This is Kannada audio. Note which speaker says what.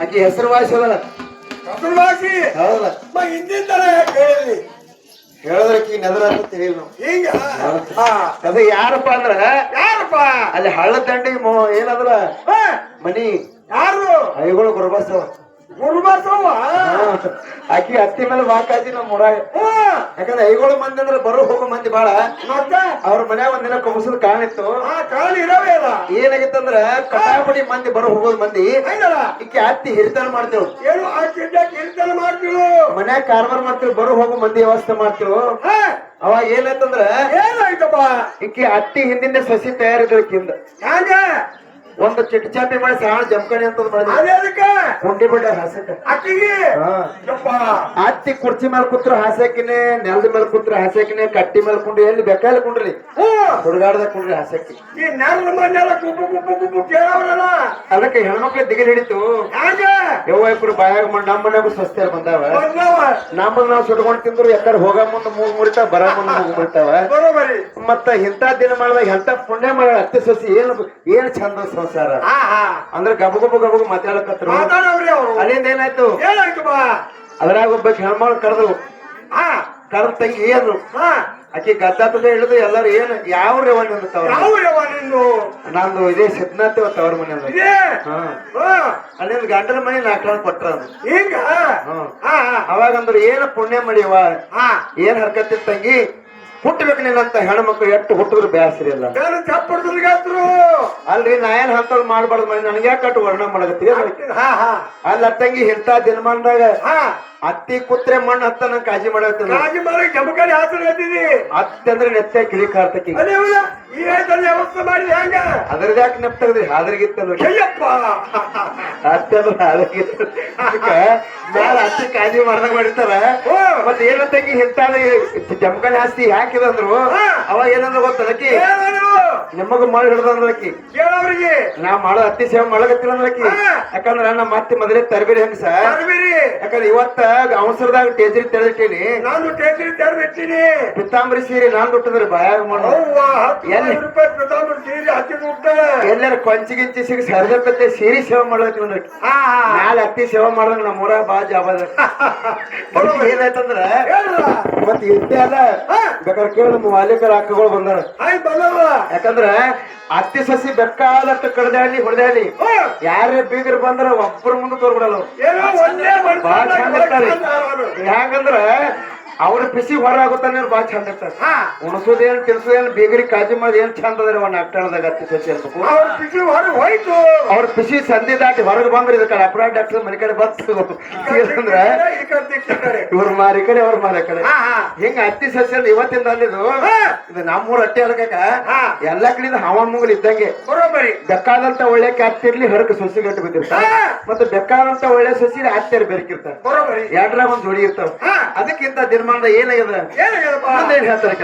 Speaker 1: ಆಕಿ ಹೆಸರು ವಾಯಿಸೋದಲ್ಲ
Speaker 2: ಕಪಿಲ್ವಾಸಿ
Speaker 1: ಹೌದಲ್ಲ.
Speaker 2: ಹಿಂದಿನ ತರ ಹೇಳಿದ್ರಿ?
Speaker 1: ಹೇಳಿದ್ರೆ ನೆದರ ಅಂತ ನಾವು.
Speaker 2: ಹಿಂಗ? ಹಾ.
Speaker 1: ಅದು ಯಾರಪ್ಪ ಅಂದ್ರ?
Speaker 2: ಯಾರಪ್ಪ?
Speaker 1: ಅಲ್ಲಿ ಹಳ್ಳ ದಂಡಿ ಮೊ- ಏನದ್ರ
Speaker 2: ಹಾ,
Speaker 1: ಮನಿ.
Speaker 2: ಯಾರು?
Speaker 1: ಐಗಳು ಗುರುಬಸವ ಆಕಿ ಹತ್ತಿ ಮೇಲೆ ವಾಕಾಜಿ ನಮ್ಮ ಊರಾಗ. ಯಾಕಂದ್ರೆ ಐಗಳು ಮಂದಿ ಅಂದ್ರೆ ಬರೋ ಹೋಗೋ ಮಂದಿ ಬಾಳ.
Speaker 2: ಮತ್ತೆ?
Speaker 1: ಅವ್ರ ಮನ್ಯಾಗ ಒಂದಿನ ಕಮಸದ ಕಾಣಿತ್ತು
Speaker 2: ಆ ಕಾಲ ಇರವೇ ಅಲ್ಲ.
Speaker 1: ಏನಾಗಿತ್ತಂದ್ರ ಕಟಾಪಡಿ ಮಂದಿ ಬರೋ ಹೋಗೋದ್ ಮಂದಿ ಈಕೆ ಹತ್ತಿ ಹಿರಿತನ ಮಾಡ್ತೇವ್
Speaker 2: ಏನು ಹಿರಿತನ ಮಾಡ್ತೀವಿ
Speaker 1: ಮನ್ಯಾಗ ಕಾರ್ಬಾರ್ ಮಾಡ್ತೀವಿ ಬರೋ ಹೋಗೋ ಮಂದಿ ವ್ಯವಸ್ಥೆ ಮಾಡ್ತೀವಿ
Speaker 2: ಆ
Speaker 1: ಅವಾಗ ಏನಾಯ್ತಂದ್ರ
Speaker 2: ಏನಾಯ್ತಪ್ಪ?
Speaker 1: ಈಕಿ ಹತ್ತಿ ಹಿಂದಿಂದ ಸಸಿ ತಯಾರಿದ್ರು
Speaker 2: ಕಿಂದ
Speaker 1: ಒಂದು ಚಿಟ್ ಚಾಪಿ ಮಾಡಿ ಸಾಳ ಜಮಕಣಿ ಅಂತ ಕುಂಡಿ ಬಿಟ್ಟ ಹಾಸಕ ಅತ್ತಿ ಕುರ್ಚಿ ಮೇಲೆ ಕೂತ್ರ ಹಾಸಕಿನೇ ನೆಲದ ಮೇಲೆ ಕೂತ್ರ ಹಾಸಕಿನೇ ಕಟ್ಟಿ ಮೇಲೆ ಕುಂಡ್ರಿ ಎಲ್ಲಿ ಬೇಕಾದ್ರೆ ಕುಂಡ್ರಿ. ಹುಡುಗಾಡದ ಕುಂಡ್ರಿ
Speaker 2: ಹಾಸಾಕಿ
Speaker 1: ಅದಕ್ಕೆ ಹೆಣ್ಮಕ್ಳು ದಿಗಿಲ್ ಹಿಡಿತು. ಯವ್ವ ಬಾಯಾಗ ನಮ್ಮ ಮನೆಗು ಸ್ವಸ್ಥ ಬಂದಾವ. ನಮ್ಮನ್ನ ನಾವು ಸುಟ್ಕೊಂಡ್ ತಿಂದ್ರು ಯಾಕಡೆ ಹೋಗ ಮುಂದ ಮೂಗ್ ಮುರಿತಾವ ಬರ ಮುಂದ ಮೂಗ್ ಮುರಿತಾವ. ಮತ್ತ ಇಂಥ ದಿನ ಮಾಡಿದಾಗ ಎಂತ ಪುಣ್ಯ ಮಾಡ ಅತ್ತೆ ಸೊಸಿ ಏನ್ ಏನ್ ಚಂದ
Speaker 2: ಹಾ
Speaker 1: ಅಂದ್ರೆ ಗಬ ಗಬ ಗಬ ಮಾತಾಡಕತ್ರು. ಅಲ್ಲಿಂದ ಏನಾಯ್ತು? ಅದ್ರಾಗ ಒಬ್ಬ ಹೆಣ್ಮಗಳು ಕರೆದ್ರು
Speaker 2: ಹಾ.
Speaker 1: ಕರೆದ ತಂಗಿ ಏನು
Speaker 2: ಹಾ.
Speaker 1: ಆಕಿ ಗದ್ದಾತದ ಹೇಳುದು ಎಲ್ಲರೂ ಏನು ಯಾವ ರೇವ
Speaker 2: ನಿಂದು
Speaker 1: ನಂದು? ಇದೇ ಸಿದ್ಧನಾಥ ತವರ ಮನೆ ಅಲ್ಲಿಂದ ಗಂಡನ ಮನೆ ನಾಲ್ಕು ಕೊಟ್ರ
Speaker 2: ಹಿಂಗ?
Speaker 1: ಅವಾಗ ಅಂದ್ರೆ ಏನ ಪುಣ್ಯ ಮಾಡಿವ? ಏನ್ ಹರ್ಕತ್ತಿ ತಂಗಿ? ಹುಟ್ಟಬೇಕು ನಿನ್ನಂತ ಹೆಣ್ಮಕ್ಳು ಎಷ್ಟು ಹುಟ್ಟಿದ್ರು ಬ್ಯಾಸರಿ ಇಲ್ಲ.
Speaker 2: ನಾನು ಚಪ್ಪಡ್ದಲ್ಗಾದ್ರು
Speaker 1: ಅಲ್ರಿ ನಾ ಏನ್ ಹಂತದ್ ಮಾಡ್ಬಾರ್ದು ಮನೆ. ನನಗೆ ಕಟ್ಟು ವರ್ಣ
Speaker 2: ಹಾ
Speaker 1: ಅಲ್ಲ ತಂಗಿ ಇಂಥ ದಿನಮಾನದಾಗ
Speaker 2: ಹಾ.
Speaker 1: ಅತ್ತಿ ಕುತ್ರೆ ಮಣ್ಣು ಹತ್ತ ನಂಗೆ ಕಾಜಿ
Speaker 2: ಕಾಜಿ ಮಾಡಿ ಅತ್ತಂದ್ರೆ ಹಾಸನ
Speaker 1: ನೆತ್ತೆ ಕಿಳಿ ಕಾರ್ತಕಿ.
Speaker 2: ಈ ರೈತಲ್ಲಿ ವ್ಯವಸ್ಥೆ ಮಾಡಿದ ಹೆಂಗ?
Speaker 1: ಅದ್ರದ್ ಯಾಕೆ ನೆಪ್ ತೆಗ್ದ್ರಿ? ಹಾದ್ರಿಗಿತ್ತಲ್ಲ
Speaker 2: ಅಯ್ಯಪ್ಪ.
Speaker 1: ಅತ್ತೆ ಅಂದ್ರೆ ಹಾದ್ರಿಗಿತ್ತು. ಮ್ಯಾಲ ಅತ್ತಿ ಕಾಜಿ ಮಾಡ್ದಾಗ ಮಾಡಿರ್ತಾರ. ಮತ್ತೆ ಏನ ತಂಗಿ ಜಮಕಾಲಿ ಆಸ್ತಿ ಹಾಕಿದಂದ್ರು. ಅವಾಗ ಏನಂದ್ರೆ ಗೊತ್ತದಕ್ಕಿ ನಿಮಗ ಮಾಡಿ ಹಿಡ್ದಂದ್ರಕಿ
Speaker 2: ಕೇಳವ್ರಿಗೆ.
Speaker 1: ನಾ ಮಾಡೋ ಅತ್ತಿ ಸೇವೆ ಮಾಡಕತ್ತಿಲ್ಲ ಅಂದ್ರಕಿ. ಯಾಕಂದ್ರ ನಮ್ಮ ಮತ್ತೆ ಮೊದಲೇ ತರಬೇರಿ ಹೆಂಗ ಸರ್ ಯಾಕಂದ್ರೆ ಇವತ್ತ ಅವಸರದಾಗ ಟೇಜರಿ ತೆರೆದಿಟ್ಟೇನಿ.
Speaker 2: ನಾನು ಟೇಜರಿ ತೆರೆದಿಟ್ಟಿನಿ.
Speaker 1: ಪಿತಾಂಬರಿ ಸೀರೆ ನಾನ್ ಬಿಟ್ಟದ್ರಿ ಬಾಯಾಗ?
Speaker 2: ಸಾವಿರ ರೂಪಾಯಿ ಪ್ರತಾಪ ಸೀರೆ ಹಚ್ಚಿ ಹೋಗ್ತಾಳೆ
Speaker 1: ಎಲ್ಲಾರ ಕೊಂಚಿ ಗಿಂಚಿ ಸಿಗಿ ಸರಿದಪ್ಪತ್ತೆ ಸೀರೆ ಸೇವೆ ಮಾಡ್ಲತ್ತಿ
Speaker 2: ಹಾ
Speaker 1: ಮ್ಯಾಲ ಅತ್ತಿ ಸೇವೆ ಮಾಡ್ದಂಗ ನಮ್ಮ ಊರಾಗ ಬಾ ಜಾಬದ ಏನಾಯ್ತಂದ್ರ ಮತ್ತೆ ಇದ್ದೆ
Speaker 2: ಹಾ.
Speaker 1: ಬೇಕಾದ್ರೆ ಕೇಳಿ ನಮ್ಮ ಮಾಲೀಕರ ಅಕ್ಕಗಳು ಬಂದಾರ.
Speaker 2: ಆಯ್ತು ಬಂದವ
Speaker 1: ಯಾಕಂದ್ರ ಅತ್ತಿ ಸಸಿ ಬೆಕ್ಕಾದಷ್ಟು ಕಡ್ದಾಡಿ ಹೊಡೆದಾಡಿ
Speaker 2: ಹ್ಮ್.
Speaker 1: ಯಾರೇ ಬೀಗರು ಬಂದ್ರ ಒಬ್ಬರ ಮುಂದೆ ತೋರ್ಬಿಡಲ್ಲ ಚಂದ ಇರ್ತಾರೆ. ಹೆಂಗಂದ್ರ ಅವ್ರ ಬಿಸಿ ಹೊರಾಗುತ್ತಾನೆ ಬಾಳ ಚಂದ ಇರ್ತಾರೆ. ಉಣಸೋದೇನ್ ತಿನ್ಸೋದೇನ್ ಬೀಗರಿ ಕಾಜಿ ಮಾಡೋದು ಏನ್ ಚಂದ ಅದ್ರ ಒಂದ್ ಅಟ್ಟಣದಾಗ ಅತ್ತಿ ಸಸಿ ಅನ್ಬೇಕು
Speaker 2: ಅವ್ರ ಬಿಸಿ ಹೊರಗೆ ಹೋಯ್ತು.
Speaker 1: ಅವ್ರ ಬಿಸಿ ಸಂಧಿ ದಾಟಿ ಹೊರಗೆ ಬಂದ್ರೆ ಇದಕ್ಕೆ ಅಪರಾಧ ಡಾಕ್ಟರ್ ಮನೆ ಕಡೆ
Speaker 2: ಕಡೆ ಕಡೆ
Speaker 1: ಇವ್ರ ಮಾರಿ ಕಡೆ ಅವ್ರ ಮಾರಿ ಕಡೆ. ಹಿಂಗ ಹತ್ತಿ ಸಸ್ಯ ಇವತ್ತಿಂದ ಅಲ್ಲಿದು. ಇದು ನಮ್ಮೂರ ಹಟ್ಟಿ ಅಲ್ಕಾಕ. ಎಲ್ಲಾ ಕಡೆಯಿಂದ ಹವಾ ಮುಗಲ್ ಇದ್ದಂಗೆ.
Speaker 2: ಬರೋಬರಿ
Speaker 1: ಬೆಕ್ಕಾದಂತ ಒಳ್ಳೆ ಕ್ಯಾಪ್ತಿರ್ಲಿ ಹರಕ ಸೊಸಿ ಗಟ್ಟಿ
Speaker 2: ಬಿದ್ದಿರ್ತ.
Speaker 1: ಮತ್ತೆ ಬೆಕ್ಕಾದಂತ ಒಳ್ಳೆ ಸಸಿ ಹತ್ತಿರ ಬೆರಕಿರ್ತಾರ.
Speaker 2: ಬರೋಬರಿ
Speaker 1: ಎರಡ್ರಾಗ ಒಂದ್ ಜೋಡಿ ಇರ್ತಾವ. ಅದಕ್ಕಿಂತ ದಿನಮಾನದ ಏನಾಗ್ಯದ
Speaker 2: ಏನಾಗ್ಯದಪ್ಪ
Speaker 1: ಮುಂದೆ ಏನ್ ಹೇಳ್ತಾರೆ